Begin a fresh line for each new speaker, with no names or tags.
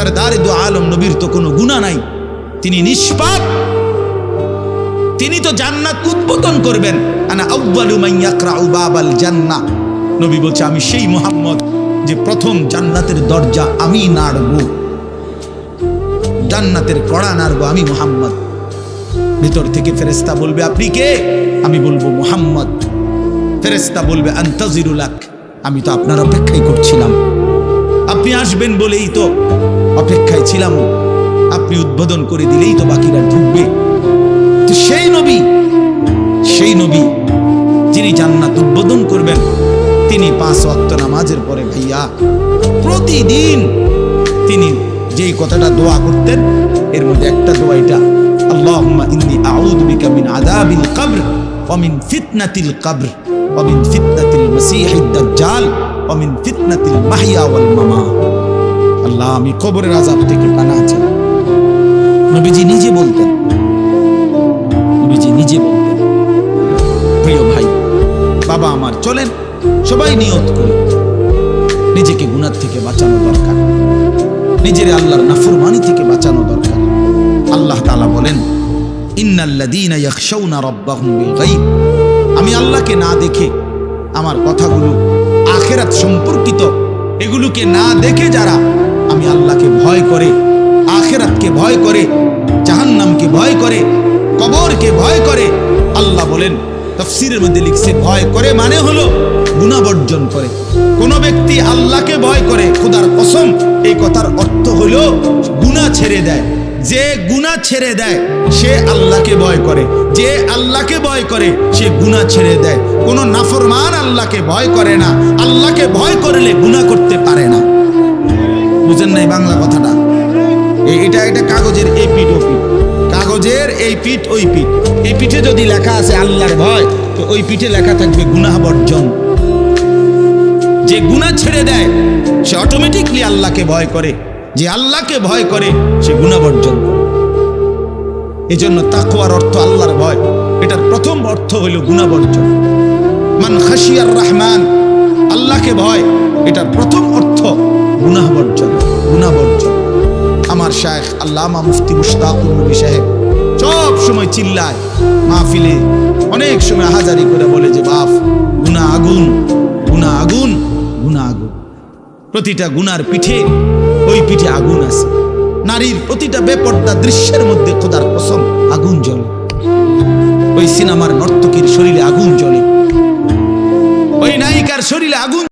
সরদার দু আলম নবীর তো কোনো গুণা নাই। তিনি নিষ্পাপ। তিনি তো জান্নাত উদ্বোধন করবেন। আনা নবী বলছে, আমি সেই মোহাম্মদ যে প্রথম জান্নাতের দরজা আমি নাড়ব। জান্নাতের কড়া নাড়ব আমি মোহাম্মদ। ভিতর থেকে ফেরেস্তা বলবে, আপনি কে? আমি বলব, মোহাম্মদ। ফেরেস্তা বলবে আন্তাজিরুলাক আমি তো আপনার অপেক্ষাই করছিলাম। আপনি আসবেন বলেই তো অপেক্ষায় ছিলাম। আপনি উদ্বোধন করে দিলেই তো বাকিরা ঢুকবে। তো সেই নবী সেই নবী, যিনি জান্নাত উদ্বোধন করবেন, তিনি পাঁচ ওয়াক্ত নামাজের পরে ভাইয়া, প্রতিদিন তিনি যেই কথাটা দোয়া করতেন, এর মধ্যে একটা দোয়া এটা, আল্লাহুম্মা ইন্নী আউযু বিকা মিন আযাবিল কবর ওয়া মিন ফিতনাতিল কবর ওয়া মিন ফিতনাতিল মাসীহিদ দাজ্জাল ওয়া মিন ফিতনাতিল মাহইয়া ওয়াল মামাত। আল্লাহ, আমি কবরের আযাব থেকে পানা চাই নবীজি নিজে বলতেন। নবীজি নিজে বলতেন, প্রিয় ভাই, বাবা আমার, চলেন, সবাই নিয়ত করি। নিজেকে গুনার থেকে বাঁচানো দরকার। নিজের আল্লাহর নাফরমানি থেকে বাঁচানো দরকার। আল্লাহ তাআলা বলেন ইন্নাল্লাযীনা ইয়াখশাউনা রাব্বাহুম বিল গায়ব। আমি আল্লাহকে না দেখে আমার কথাগুলো আখেরাত সম্পর্কিত, এগুলোকে না দেখে যারা আমি আল্লাহকে ভয় করে, আখেরাতকে ভয় করে, জাহান্নামকে ভয় করে, কবরকে ভয় করে, আল্লাহ বলেন, তফসিরের মধ্যে লিখছে, ভয় করে মানে হলো গুণা বর্জন করে। কোনো ব্যক্তি আল্লাহকে ভয় করে, খুদার কসম, এই কথার অর্থ হলো গুণা ছেড়ে দেয়। যে গুণা ছেড়ে দেয়, সে আল্লাহকে ভয় করে। যে আল্লাহকে ভয় করে, সে গুণা ছেড়ে দেয়। কোনো নাফরমান আল্লাহকে ভয় করে না। আল্লাহকে ভয় করলে গুণা করতে পারে না। নাই বাংলা কথাটা। এটা এটা কাগজের এই পিঠ ও পিঠ। কাগজের এই পিঠ, ওই পিঠ। এই পিঠে যদি লেখা আছে আল্লাহর ভয়, তো ওই পিঠে লেখা থাকবে গুনাহ বর্জন। যে গুনাহ ছেড়ে দেয়, সে অটোমেটিকলি আল্লাহকে ভয় করে। যে আল্লাহকে ভয় করে, সে গুনাহ বর্জন করে। জন্য তাকুয়ার অর্থ আল্লাহর ভয়। এটার প্রথম অর্থ হইল গুনাহ বর্জন। মান খাসিয়ার রহমান, আল্লাহকে ভয়, এটার প্রথম অর্থ গুনাহ বর্জন। আমার শায়েখ আল্লামা মুফতি মুশতাকুর নবী সাহেব সব সময় চিল্লায়, মাহফিলে অনেক সময় হাজারি করে বলে যে, বাপ গুনা আগুন গুনা আগুন গুনা আগুন। প্রতিটা গুনার পিঠে, ওই পিঠে আগুন আছে। নারীর প্রতিটা বেপর্দা দৃশ্যের মধ্যে খোদার কসম আগুন জ্বলে। ওই সিনেমার নর্তকীর শরীরে আগুন জ্বলে। ওই নায়িকার শরীরে আগুন